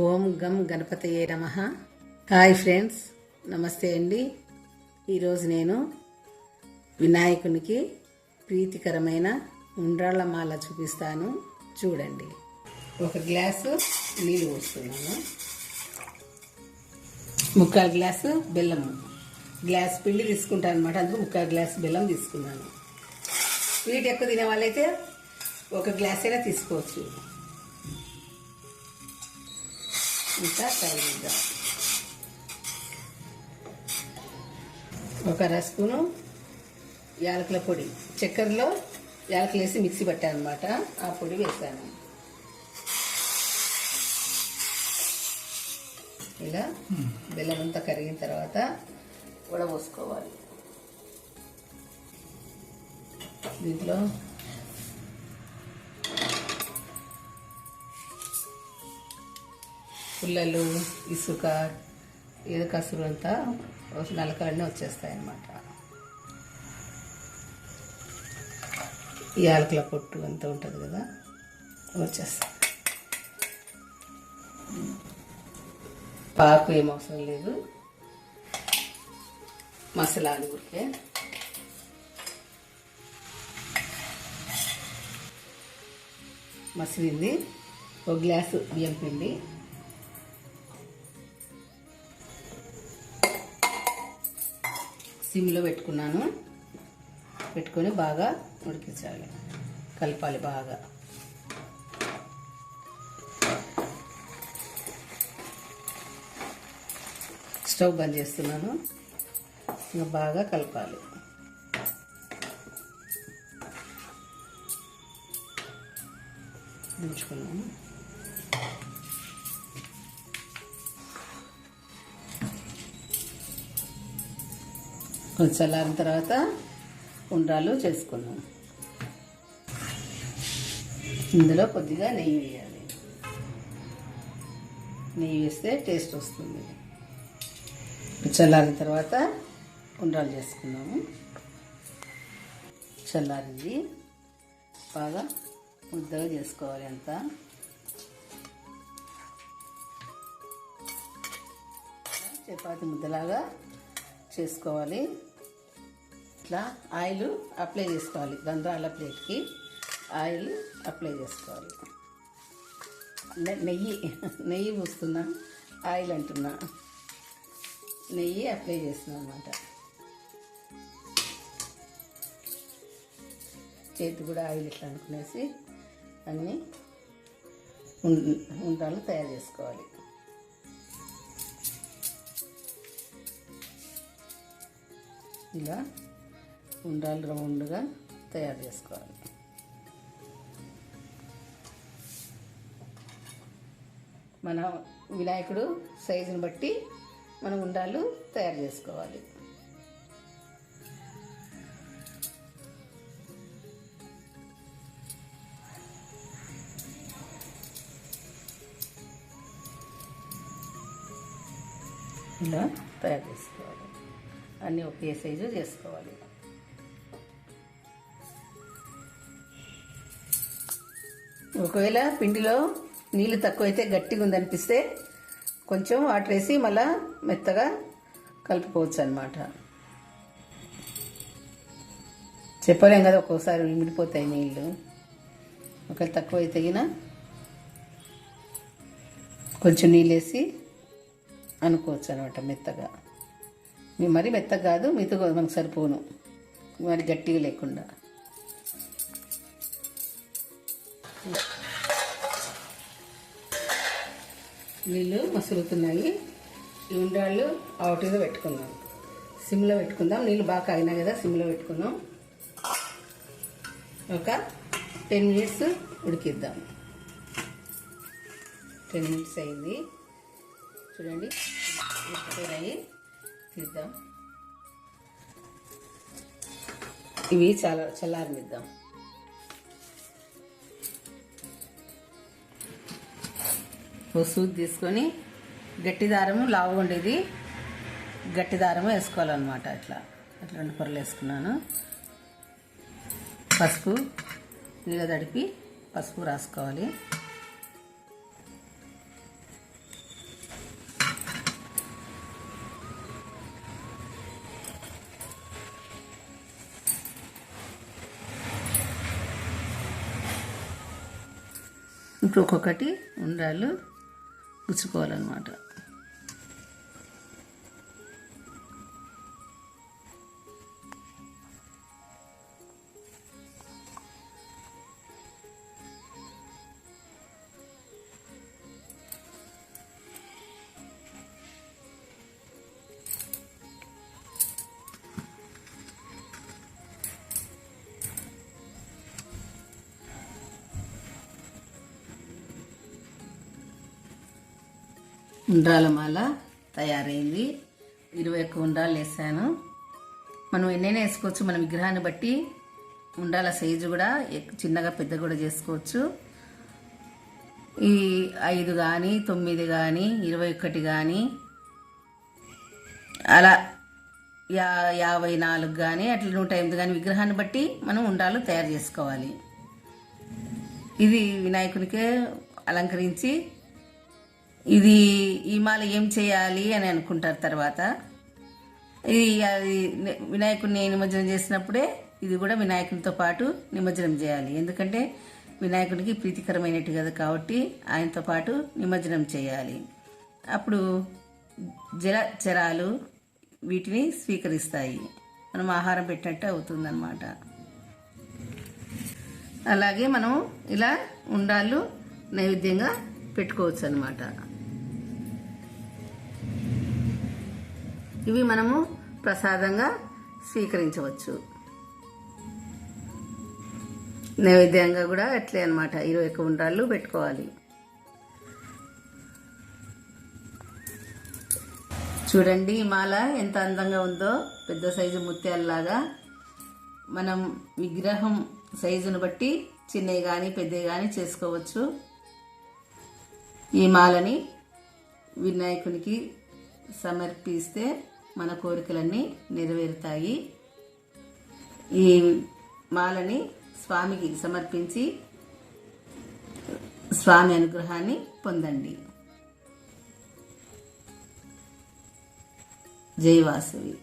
ఓం గం గణపతయే నమ. హాయ్ ఫ్రెండ్స్ నమస్తే అండి. ఈరోజు నేను వినాయకునికి ప్రీతికరమైన ఉండ్రాళ్ళ మాల చూపిస్తాను. చూడండి. ఒక గ్లాసు నీళ్ళు పోస్తున్నాను. ముక్కాలు గ్లాసు బెల్లం. గ్లాస్ పిండి తీసుకుంటాను అనమాట అందుకు ముక్కాలు గ్లాస్ బెల్లం తీసుకున్నాను. స్వీట్ ఎక్కువ తినే వాళ్ళైతే ఒక గ్లాస్ అయినా తీసుకోవచ్చు. ఇంకా కలిగిద్దాం ఒక అర యాలకుల పొడి. చక్కెరలో యాలకులు వేసి మిక్సీ పట్టాను అనమాట ఆ పొడి వేసాను. ఇలా బెల్లం అంతా కరిగిన తర్వాత వడబోసుకోవాలి. దీంట్లో పుల్లలు ఇసుక ఏదో కసురు అంతా నలకలన్నీ వచ్చేస్తాయి అన్నమాట ఈ యాలకుల పొట్టు అంతా ఉంటుంది కదా వచ్చేస్తాయి. పాకు ఏం అవసరం లేదు. మసాలాలు ఊరికే. మసిలింది. ఒక గ్లాసు బియ్యం పిండి. సిమ్లో పెట్టుకున్నాను. పెట్టుకొని బాగా ఉడికించాలి. కలపాలి బాగా. స్టవ్ బంద్ చేస్తున్నాను. ఇంకా బాగా కలపాలి. దించుకున్నాము కొంచెం చల్లారిన తర్వాత ఉండ్రాలు చేసుకున్నాం. ఇందులో కొద్దిగా నెయ్యి వేయాలి. నెయ్యి వేస్తే టేస్ట్ వస్తుంది. చల్లారిన తర్వాత ఉండ్రాలు చేసుకున్నాము. చల్లారింది. బాగా ముద్దగా చేసుకోవాలి అంతా. చపాతి ముద్దలాగా చేసుకోవాలి. ఇట్లా ఆయిల్ అప్లై చేసుకోవాలి గంధాల ప్లేట్కి ఆయిల్ అప్లై చేసుకోవాలి. నెయ్యి నెయ్యి పూస్తున్నా ఆయిల్ అంటున్నా. నెయ్యి అప్లై చేస్తున్నాం అనమాట చేతి కూడా ఆయిల్ ఇట్లా అనుకునేసి అన్నీ ఉం- తయారు చేసుకోవాలి. ఇలా ఉండాలి రౌండ్గా తయారు చేసుకోవాలి. మన వినాయకుడు సైజుని బట్టి మనం ఉండాలు తయారు చేసుకోవాలి. ఇలా తయారు చేసుకోవాలి. అన్నీ ఒకే సైజు చేసుకోవాలి. ఒకవేళ పిండిలో నీళ్ళు తక్కువైతే గట్టిగా ఉందనిపిస్తే కొంచెం వాటర్ వేసి మళ్ళా మెత్తగా కలుపుకోవచ్చు అనమాట చెప్పలేం కదా ఒక్కోసారి మిడిపోతాయి నీళ్ళు. ఒకవేళ తక్కువ అయితే తగిన కొంచెం నీళ్ళు వేసి అనుకోవచ్చు అనమాట మెత్తగా. మీ మరీ మెత్తగా కాదు మితుగా మనకు సరిపోను. మరి గట్టిగా లేకుండా. నీళ్ళు మసులుతున్నాయి. ఈ ఉండాళ్ళు ఆవుటీలో పెట్టుకుందాం సిమ్లో పెట్టుకుందాం. నీళ్ళు బాగా కాగినాయి కదా సిమ్లో పెట్టుకుందాం. ఒక టెన్ మినిట్స్ ఉడికిద్దాం. టెన్ మినిట్స్ అయింది. చూడండి. ఉడికిపోయినాయి. తీద్దాం. ఇవి చాలా చల్లారనిద్దాం. ఓ సూది తీసుకొని గట్టి దారము లావు ఉండేది. గట్టి దారము వేసుకోవాలన్నమాట అట్లా. అట్లా రెండు పొరలు వేసుకున్నాను. పసుపు నీళ్ళ తడిపి పసుపు రాసుకోవాలి. ఇప్పుడు ఒక్కొక్కటి ఉండాలి గుచ్చుకోవాలన్నమాట. ఉండ్రాల మాల తయారైంది. ఇరవై ఒక్క ఉండ్రాలు వేసాను. మనం ఎన్నైనా వేసుకోవచ్చు. మన విగ్రహాన్ని బట్టి ఉండాల సైజు కూడా ఎక్- చిన్నగా పెద్ద కూడా చేసుకోవచ్చు. ఈ ఐదు కానీ తొమ్మిది కానీ ఇరవై ఒకటి కానీ అలా యా యాభై నాలుగు కానీ అట్లా నూట ఎనిమిది కానీ విగ్రహాన్ని బట్టి మనం ఉండాలు తయారు చేసుకోవాలి. ఇది వినాయకునికే అలంకరించి ఇది ఈ మాల ఏం చేయాలి అని అనుకుంటారు తర్వాత. ఇది అది వినాయకుడిని నిమజ్జనం చేసినప్పుడే ఇది కూడా వినాయకునితో పాటు నిమజ్జనం చేయాలి. ఎందుకంటే వినాయకుడికి ప్రీతికరమైనట్టు కదా కాబట్టి ఆయనతో పాటు నిమజ్జనం చేయాలి. అప్పుడు జల చరాలు వీటిని స్వీకరిస్తాయి. మనం ఆహారం పెట్టినట్టు అవుతుందన్నమాట. అలాగే మనం ఇలా ఉండాలు నైవేద్యంగా పెట్టుకోవచ్చు అనమాట ఇవి మనము ప్రసాదంగా స్వీకరించవచ్చు. నైవేద్యంగా కూడా అట్లే అనమాట ఇరవై ఒక్క ఉండ్రాళ్ళు పెట్టుకోవాలి. చూడండి ఈ మాల ఎంత అందంగా ఉందో. పెద్ద సైజు ముత్యాలలాగా. మనం విగ్రహం సైజును బట్టి చిన్నవి కానీ పెద్దవి కానీ చేసుకోవచ్చు. ఈ మాలని వినాయకునికి సమర్పిస్తే మన కోరికలన్నీ నెరవేరుతాయి. ఈ మాలని స్వామికి సమర్పించి స్వామి అనుగ్రహాన్ని పొందండి. జై వాసవి.